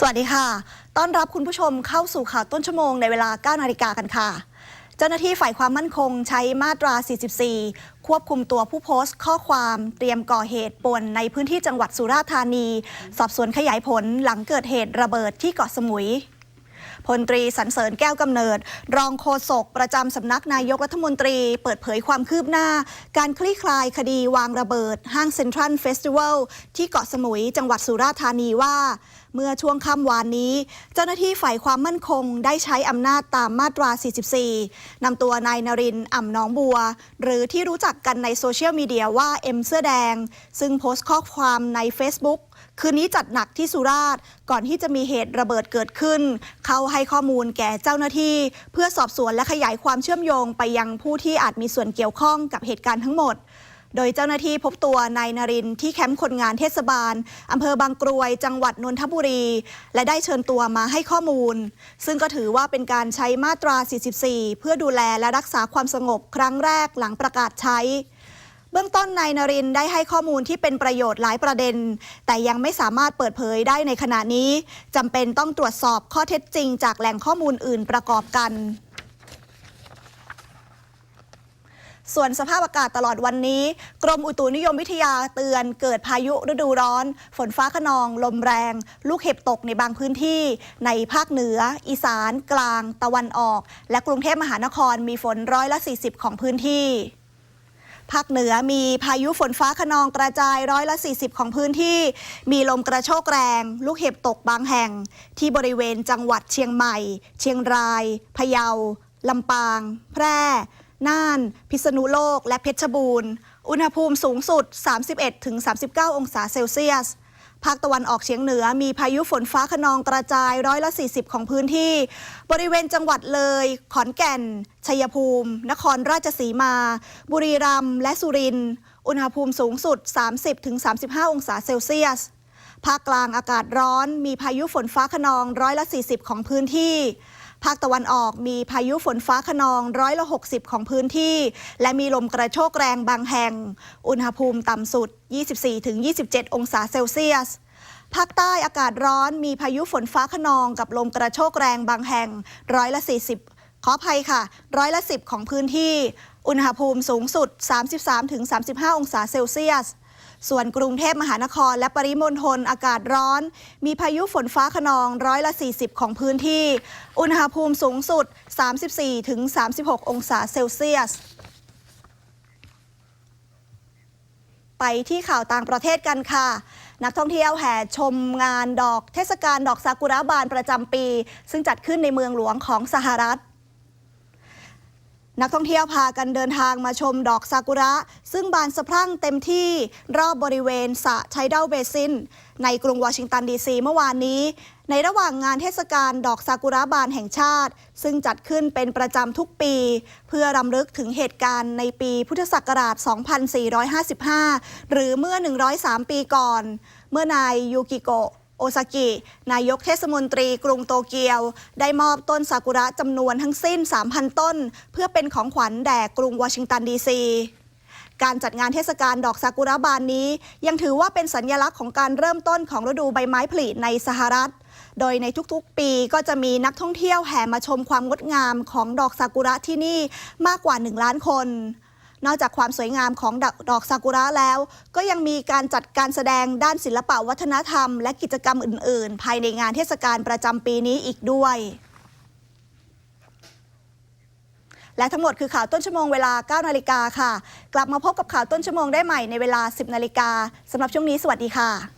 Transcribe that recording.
สวัสดีค่ะ ต้อนรับคุณผู้ชมเข้าสู่ข่าวต้นชั่วโมงในเวลา 9 นาฬิกากันค่ะ เจ้าหน้าที่ฝ่ายความมั่นคงใช้มาตรา 44 ควบคุมตัวผู้โพสต์ ข้อความเตรียมก่อเหตุป่วนในพื้นที่จังหวัดสุราษฎร์ธานี สอบสวนขยายผลหลังเกิดเหตุระเบิดที่เกาะสมุย พลตรีสรรเสริญแก้วกำเนิด รองโฆษกประจำสำนักนายกรัฐมนตรี เปิดเผยความคืบหน้า การคลี่คลายคดีวางระเบิด ห้างเซ็นทรัลเฟสติวัลที่เกาะสมุยจังหวัดสุราษฎร์ธานีว่า เมื่อช่วงค่ำวานนี้ เจ้าหน้าที่ฝ่ายความมั่นคงได้ใช้อำนาจตามมาตรา 44 นำตัวนายนรินทร์อ่ำน้องบัว หรือที่รู้จักกันในโซเชียลมีเดียว่าเอ็มเสื้อแดง ซึ่งโพสต์ข้อความใน Facebook คืนนี้จัดหนักที่สุราษฎร์ก่อนที่จะมีเหตุระเบิดเกิดขึ้น เข้าให้ข้อมูลแก่เจ้าหน้าที่ เพื่อสอบสวนและขยายความเชื่อมโยงไปยังผู้ที่อาจมีส่วนเกี่ยวข้องกับเหตุการณ์ทั้งหมดโดยเจ้าหน้าที่พบตัวนายนรินทร์ที่แคมป์คนงานเทศบาล อำเภอบางกรวย จังหวัดนนทบุรี และได้เชิญตัวมาให้ข้อมูล ซึ่งก็ถือว่าเป็นการใช้มาตรา 44 เพื่อดูแลและรักษาความสงบครั้งแรกหลังประกาศใช้ เบื้องต้นนายนรินได้ให้ข้อมูลที่เป็นประโยชน์หลายประเด็น แต่ยังไม่สามารถเปิดเผยได้ในขณะนี้จำเป็นต้องตรวจสอบข้อเท็จจริง จากแหล่งข้อมูลอื่นประกอบกันส่วนสภาพอากาศตลอดวันนี้ กรมอุตุนิยมวิทยาเตือนเกิดพายุฤดูร้อน ฝนฟ้าขนอง ลมแรง ลูกเห็บตกในบางพื้นที่ ในภาคเหนือ อีสาน กลาง ตะวันออก และกรุงเทพมหานครมีฝนร้อยละ 40 ของพื้นที่ ภาคเหนือมีพายุฝนฟ้าขนองกระจายร้อยละ 40 ของพื้นที่ มีลมกระโชกแรง ลูกเห็บตกบางแห่ง ที่บริเวณจังหวัดเชียงใหม่ เชียงราย พะเยา ลำปาง แพร่ น่าน พิษณุโลก และเพชรบูรณ์ อุณหภูมิสูงสุด 31-39 องศาเซลเซียส ภาคตะวันออกเฉียงเหนือ มีพายุฝนฟ้าขนองกระจายร้อยละ 40 ของพื้นที่ บริเวณจังหวัดเลย ขอนแก่น ชัยภูมิ นครราชสีมา บุรีรัมย์และสุรินทร์อุณหภูมิสูงสุด 30-35 องศาเซลเซียส ภาคกลางอากาศร้อน มีพายุฝนฟ้าขนองร้อยละ 40 ของพื้นที่ ภาคตะวันออกมีพายุฝนฟ้าขนองร้อยละ 60 ของพื้นที่ และมีลมกระโชกแรงบางแห่ง อุณหภูมิต่ำสุด 24-27 องศาเซลเซียสภาคใต้อากาศร้อนมีพายุฝนฟ้าขนองกับลมกระโชกแรงบางแห่งร้อยละ 40 ขออภัยค่ะ ร้อยละ 10 ของพื้นที่ อุณหภูมิสูงสุด 33-35 องศาเซลเซียส ส่วนกรุงเทพมหานคร และปริมณฑลอากาศร้อน มีพายุฝนฟ้าขนองร้อยละ 40 ของพื้นที่ อุณหภูมิสูงสุด 34-36 องศาเซลเซียสไปที่ข่าวต่างประเทศกันค่ะ นักท่องเที่ยวแห่ชมงานดอกเทศกาลดอกซากุระบานประจำปี ซึ่งจัดขึ้นในเมืองหลวงของสหรัฐ นักท่องเที่ยวพากันเดินทางมาชมดอกซากุระ ซึ่งบานสะพรั่งเต็มที่รอบบริเวณสระไชดัลเบซิน ในกรุงวอชิงตันดีซีเมื่อวานนี้ ในระหว่างงานเทศกาลดอกซากุระบานแห่งชาติ ซึ่งจัดขึ้นเป็นประจำทุกปี เพื่อรำลึกถึงเหตุการณ์ในปีพุทธศักราช 2455 หรือเมื่อ 103 ปีก่อน เมื่อนายยูกิโกะ โอซากิ นายกเทศมนตรีกรุงโตเกียว ได้มอบต้นซากุระจำนวนทั้งสิ้น 3,000 ต้น เพื่อเป็นของขวัญแด่กรุงวอชิงตันดีซีการจัดงานเทศกาลดอกซากุระบานนี้ ยังถือว่าเป็นสัญญลักษณ์ของการเริ่มต้นของฤดูใบไม้ผลิในสหรัฐ โดยในทุกๆ ปีก็จะมีนักท่องเที่ยวแห่มาชมความงดงามของดอกซากุระที่นี่มากกว่า 1 ล้านคน นอกจากความสวยงามของดอกดอกซากุระแล้ว ก็ยังมีการจัดการแสดงด้านศิลปะวัฒนธรรม และกิจกรรมอื่น ๆ ภายในงานเทศกาลประจำปีนี้อีกด้วยและทั้งหมดคือข่าวต้นชั่วโมงเวลา 9 นาฬิกาค่ะ กลับมาพบกับข่าวต้นชั่วโมงได้ใหม่ในเวลา 10 นาฬิกาสำหรับช่วงนี้สวัสดีค่ะ